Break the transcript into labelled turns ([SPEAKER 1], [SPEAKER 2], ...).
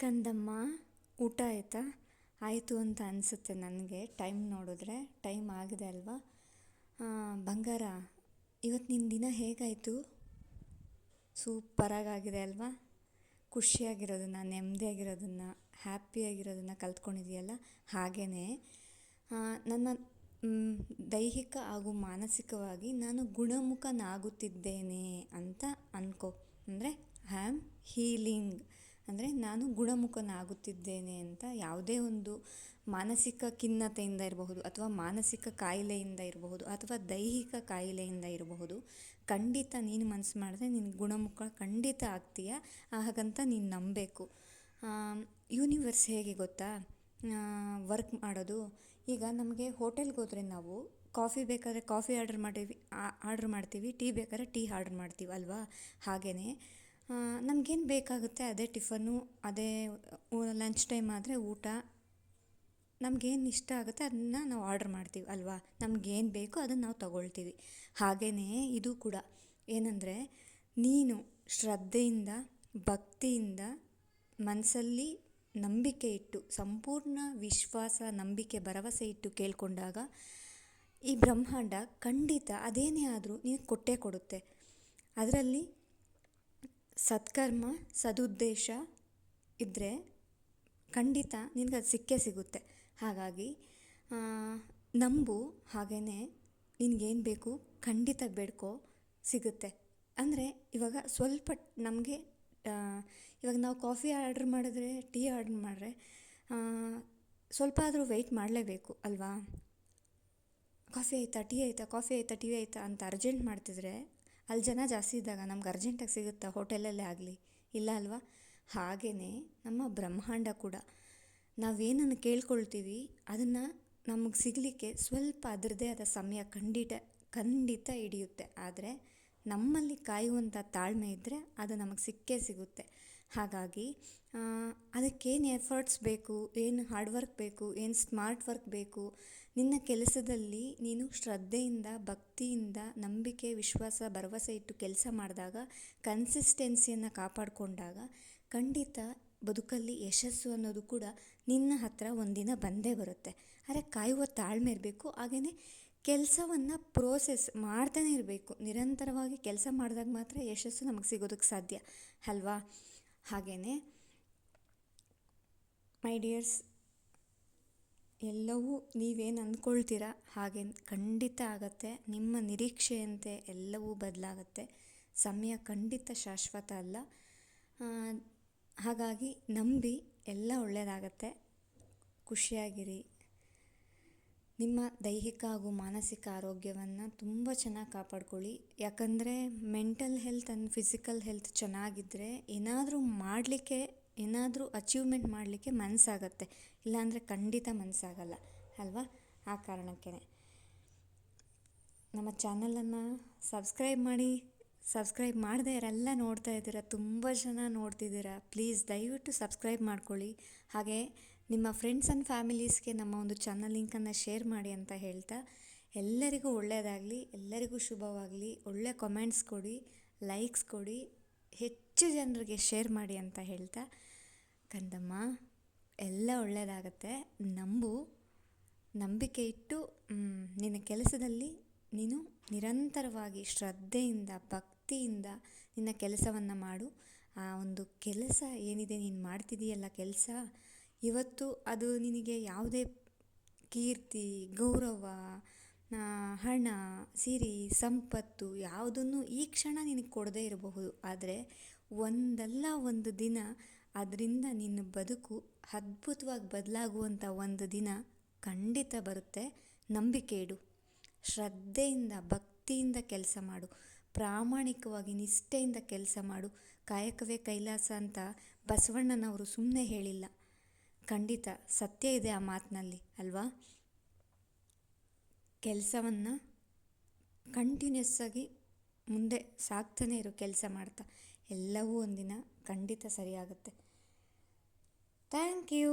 [SPEAKER 1] ಕಂದಮ್ಮ, ಊಟ ಆಯಿತಾ? ಆಯಿತು ಅಂತ ಅನಿಸುತ್ತೆ ನನಗೆ. ಟೈಮ್ ನೋಡಿದ್ರೆ, ಟೈಮ್ ಆಗಿದೆ ಅಲ್ವಾ? ಬಂಗಾರ ಇವತ್ತು ನಿನ್ನ ದಿನ ಹೇಗಾಯಿತು? ಸೂಪರಾಗಿ ಆಗಿದೆ ಅಲ್ವಾ? ಖುಷಿಯಾಗಿರೋದನ್ನು, ನೆಮ್ಮದಿಯಾಗಿರೋದನ್ನು, ಹ್ಯಾಪಿಯಾಗಿರೋದನ್ನು ಕಲ್ತ್ಕೊಂಡಿದೆಯಲ್ಲ? ಹಾಗೆಯೇ ನನ್ನ ದೈಹಿಕ ಹಾಗೂ ಮಾನಸಿಕವಾಗಿ ನಾನು ಗುಣಮುಖನಾಗುತ್ತಿದ್ದೇನೆ ಅಂತ ಅನ್ಕೋ. ಅಂದರೆ ಐ ಆಮ್ ಹೀಲಿಂಗ್ ಅಂದರೆ ನಾನು ಗುಣಮುಖನಾಗುತ್ತಿದ್ದೇನೆ ಅಂತ ಯಾವುದೇ ಒಂದು ಮಾನಸಿಕ ಖಿನ್ನತೆಯಿಂದ ಇರಬಹುದು ಅಥವಾ ಮಾನಸಿಕ ಕಾಯಿಲೆಯಿಂದ ಇರಬಹುದು ಅಥವಾ ದೈಹಿಕ ಕಾಯಿಲೆಯಿಂದ ಇರಬಹುದು, ಖಂಡಿತ ನೀನು ಮನಸ್ಸು ಮಾಡಿದ್ರೆ ನೀನು ಗುಣಮುಖ ಖಂಡಿತ ಆಗ್ತೀಯ ಹಾಗಂತ ನೀನು ನಂಬಬೇಕು. ಯೂನಿವರ್ಸ್ ಹೇಗೆ ಗೊತ್ತಾ? ವರ್ಕ್ ಮಾಡೋದು. ಈಗ ನಮಗೆ ಹೋಟೆಲ್ಗೆ ಹೋದರೆ ನಾವು ಕಾಫಿ ಬೇಕಾದರೆ ಕಾಫಿ ಆರ್ಡರ್ ಮಾಡೀವಿ ಆರ್ಡ್ರ್ ಮಾಡ್ತೀವಿ ಟೀ ಬೇಕಾದ್ರೆ ಟೀ ಆರ್ಡ್ರ್ ಮಾಡ್ತೀವಿ ಅಲ್ವಾ? ಹಾಗೆಯೇ ನಮಗೇನು ಬೇಕಾಗುತ್ತೆ ಅದೇ ಟಿಫನ್ನು, ಅದೇ ಲಂಚ್ ಟೈಮ್ ಆದರೆ ಊಟ. ನಮಗೇನು ಇಷ್ಟ ಆಗುತ್ತೆ ಅದನ್ನು ನಾವು ಆರ್ಡ್ರ್ ಮಾಡ್ತೀವಿ ಅಲ್ವಾ? ನಮಗೇನು ಬೇಕೋ ಅದನ್ನು ನಾವು ತಗೊಳ್ತೀವಿ. ಹಾಗೆಯೇ ಇದು ಕೂಡ. ಏನಂದರೆ, ನೀನು ಶ್ರದ್ಧೆಯಿಂದ, ಭಕ್ತಿಯಿಂದ ಮನಸ್ಸಲ್ಲಿ ನಂಬಿಕೆ ಇಟ್ಟು, ಸಂಪೂರ್ಣ ವಿಶ್ವಾಸ, ನಂಬಿಕೆ, ಭರವಸೆ ಇಟ್ಟು ಕೇಳಿಕೊಂಡಾಗ ಈ ಬ್ರಹ್ಮಾಂಡ ಖಂಡಿತ ಅದೇನೇ ಆದರೂ ನೀನು ಕೊಟ್ಟೇ ಕೊಡುತ್ತೆ. ಅದರಲ್ಲಿ ಸತ್ಕರ್ಮ, ಸದುದ್ದೇಶ ಇದ್ದರೆ ಖಂಡಿತ ನಿನಗೆ ಅದು ಸಿಕ್ಕೇ ಸಿಗುತ್ತೆ. ಹಾಗಾಗಿ ನಂಬು ಹಾಗೇ ನಿನಗೇನು ಬೇಕು ಖಂಡಿತ ಬೇಡ್ಕೊ ಸಿಗುತ್ತೆ. ಅಂದರೆ ಇವಾಗ ಸ್ವಲ್ಪ ನಮಗೆ ಇವಾಗ ನಾವು ಕಾಫಿ ಆರ್ಡ್ರ್ ಮಾಡಿದ್ರೆ, ಟೀ ಆರ್ಡ್ರ್ ಮಾಡಿದ್ರೆ ಸ್ವಲ್ಪ ಆದರೂ ವೆಯ್ಟ್ ಮಾಡಲೇಬೇಕು ಅಲ್ವಾ? ಕಾಫಿ ಆಯಿತಾ, ಟೀ ಆಯಿತಾ, ಕಾಫಿ ಆಯಿತಾ, ಟೀ ಆಯಿತಾ ಅಂತ ಅರ್ಜೆಂಟ್ ಮಾಡ್ತಿದ್ರೆ ಅಲ್ಲಿ ಜನ ಜಾಸ್ತಿ ಇದ್ದಾಗ ನಮ್ಗೆ ಅರ್ಜೆಂಟಾಗಿ ಸಿಗುತ್ತಾ ಹೋಟೆಲಲ್ಲೇ ಆಗಲಿ? ಇಲ್ಲ ಅಲ್ವಾ? ಹಾಗೇ ನಮ್ಮ ಬ್ರಹ್ಮಾಂಡ ಕೂಡ ನಾವೇನನ್ನು ಕೇಳ್ಕೊಳ್ತೀವಿ, ಅದನ್ನು ನಮಗೆ ಸಿಗಲಿಕ್ಕೆ ಸ್ವಲ್ಪ ಅದರದ್ದೇ ಆದ ಸಮಯ ಖಂಡಿತ ಖಂಡಿತ ಹಿಡಿಯುತ್ತೆ. ಆದರೆ ನಮ್ಮಲ್ಲಿ ಕಾಯುವಂಥ ತಾಳ್ಮೆ ಇದ್ದರೆ ಅದು ನಮಗೆ ಸಿಕ್ಕೇ ಸಿಗುತ್ತೆ. ಹಾಗಾಗಿ ಅದಕ್ಕೇನು ಎಫರ್ಟ್ಸ್ ಬೇಕು, ಏನು ಹಾರ್ಡ್ ವರ್ಕ್ ಬೇಕು, ಏನು ಸ್ಮಾರ್ಟ್ ವರ್ಕ್ ಬೇಕು, ನಿನ್ನ ಕೆಲಸದಲ್ಲಿ ನೀನು ಶ್ರದ್ಧೆಯಿಂದ, ಭಕ್ತಿಯಿಂದ, ನಂಬಿಕೆ, ವಿಶ್ವಾಸ, ಭರವಸೆ ಇಟ್ಟು ಕೆಲಸ ಮಾಡಿದಾಗ ಕನ್ಸಿಸ್ಟೆನ್ಸಿಯನ್ನು ಕಾಪಾಡಿಕೊಂಡಾಗ, ಖಂಡಿತ ಬದುಕಲ್ಲಿ ಯಶಸ್ಸು ಅನ್ನೋದು ಕೂಡ ನಿನ್ನ ಹತ್ತಿರ ಒಂದಿನ ಬಂದೇ ಬರುತ್ತೆ. ಆದರೆ ಕಾಯುವ ತಾಳ್ಮೆ ಇರಬೇಕು ಹಾಗೆಯೇ ಕೆಲಸವನ್ನು ಪ್ರೋಸೆಸ್ ಮಾಡ್ತಾನೆ ಇರಬೇಕು. ನಿರಂತರವಾಗಿ ಕೆಲಸ ಮಾಡಿದಾಗ ಮಾತ್ರ ಯಶಸ್ಸು ನಮಗೆ ಸಿಗೋದಕ್ಕೆ ಸಾಧ್ಯ, ಅಲ್ವಾ? ಹಾಗೆಯೇ ಮೈ ಡಿಯರ್ಸ್ ಎಲ್ಲವೂ ನೀವೇನು ಅಂದ್ಕೊಳ್ತೀರ ಹಾಗೆ ಖಂಡಿತ ಆಗತ್ತೆ. ನಿಮ್ಮ ನಿರೀಕ್ಷೆಯಂತೆ ಎಲ್ಲವೂ ಬದಲಾಗತ್ತೆ. ಸಮಯ ಖಂಡಿತ ಶಾಶ್ವತ ಅಲ್ಲ. ಹಾಗಾಗಿ ನಂಬಿ ಎಲ್ಲ ಒಳ್ಳೆಯದಾಗತ್ತೆ ಖುಷಿಯಾಗಿರಿ. ನಿಮ್ಮ ದೈಹಿಕ ಹಾಗೂ ಮಾನಸಿಕ ಆರೋಗ್ಯವನ್ನು ತುಂಬ ಚೆನ್ನಾಗಿ ಕಾಪಾಡ್ಕೊಳ್ಳಿ. ಯಾಕಂದರೆ mental health and physical health ಚೆನ್ನಾಗಿದ್ದರೆ ಏನಾದರೂ ಮಾಡಲಿಕ್ಕೆ, ಏನಾದರೂ ಅಚೀವ್ಮೆಂಟ್ ಮಾಡಲಿಕ್ಕೆ ಮನಸ್ಸಾಗತ್ತೆ. ಇಲ್ಲಾಂದರೆ ಖಂಡಿತ ಮನಸ್ಸಾಗಲ್ಲ. ಅಲ್ವಾ? ಆ ಕಾರಣಕ್ಕೇ ನಮ್ಮ ಚಾನಲನ್ನು ಸಬ್ಸ್ಕ್ರೈಬ್ ಮಾಡಿ, ಸಬ್ಸ್ಕ್ರೈಬ್ ಮಾಡದೇ ಇರೋಲ್ಲ ನೋಡ್ತಾ ಇದ್ದೀರಾ, ತುಂಬ ಜನ ನೋಡ್ತಿದ್ದೀರಾ, ಪ್ಲೀಸ್ ದಯವಿಟ್ಟು ಸಬ್ಸ್ಕ್ರೈಬ್ ಮಾಡ್ಕೊಳ್ಳಿ. ಹಾಗೆ ನಿಮ್ಮ ಫ್ರೆಂಡ್ಸ್ ಆ್ಯಂಡ್ ಫ್ಯಾಮಿಲೀಸ್ಗೆ ನಮ್ಮ ಒಂದು ಚಾನಲ್ ಲಿಂಕನ್ನು ಶೇರ್ ಮಾಡಿ ಅಂತ ಹೇಳ್ತಾ, ಎಲ್ಲರಿಗೂ ಒಳ್ಳೆಯದಾಗಲಿ ಎಲ್ಲರಿಗೂ ಶುಭವಾಗಲಿ, ಒಳ್ಳೆ ಕಮೆಂಟ್ಸ್ ಕೊಡಿ ಲೈಕ್ಸ್ ಕೊಡಿ, ಹೆಚ್ಚು ಜನರಿಗೆ ಶೇರ್ ಮಾಡಿ ಅಂತ ಹೇಳ್ತಾ ಕಂದಮ್ಮ ಎಲ್ಲ ಒಳ್ಳೆಯದಾಗತ್ತೆ ನಂಬು, ನಂಬಿಕೆ ಇಟ್ಟು ನಿನ್ನ ಕೆಲಸದಲ್ಲಿ ನೀನು ನಿರಂತರವಾಗಿ ಶ್ರದ್ಧೆಯಿಂದ, ಭಕ್ತಿಯಿಂದ ನಿನ್ನ ಕೆಲಸವನ್ನು ಮಾಡು. ಆ ಒಂದು ಕೆಲಸ ಏನಿದೆ, ನೀನು ಮಾಡ್ತಿದೆಯಲ್ಲ ಕೆಲಸ ಇವತ್ತು ಅದು ನಿನಗೆ ಯಾವುದೇ ಕೀರ್ತಿ, ಗೌರವ ಹಣ, ಸಿರಿ, ಸಂಪತ್ತು ಯಾವುದನ್ನು ಈ ಕ್ಷಣ ನಿನಗೆ ಕೊಡದೇ ಇರಬಹುದು. ಆದರೆ ಒಂದಲ್ಲ ಒಂದು ದಿನ ಅದರಿಂದ ನಿನ್ನ ಬದುಕು ಅದ್ಭುತವಾಗಿ ಬದಲಾಗುವಂಥ ಒಂದು ದಿನ ಖಂಡಿತ ಬರುತ್ತೆ. ನಂಬಿಕೆ ಇಡು. ಶ್ರದ್ಧೆಯಿಂದ, ಭಕ್ತಿಯಿಂದ ಕೆಲಸ ಮಾಡು. ಪ್ರಾಮಾಣಿಕವಾಗಿ, ನಿಷ್ಠೆಯಿಂದ ಕೆಲಸ ಮಾಡು. ಕಾಯಕವೇ ಕೈಲಾಸ ಅಂತ ಬಸವಣ್ಣನವರು ಸುಮ್ಮನೆ ಹೇಳಿಲ್ಲ. ಖಂಡಿತ ಸತ್ಯ ಇದೆ ಆ ಮಾತಿನಲ್ಲಿ, ಅಲ್ವಾ? ಕೆಲಸವನ್ನು ಕಂಟಿನ್ಯೂಸ್ ಆಗಿ ಮುಂದೆ ಸಾಕ್ತಾನೆ ಇರು ಕೆಲಸ ಮಾಡ್ತಾ. ಎಲ್ಲವೂ ಒಂದಿನ ಖಂಡಿತ ಸರಿಯಾಗುತ್ತೆ. Thank you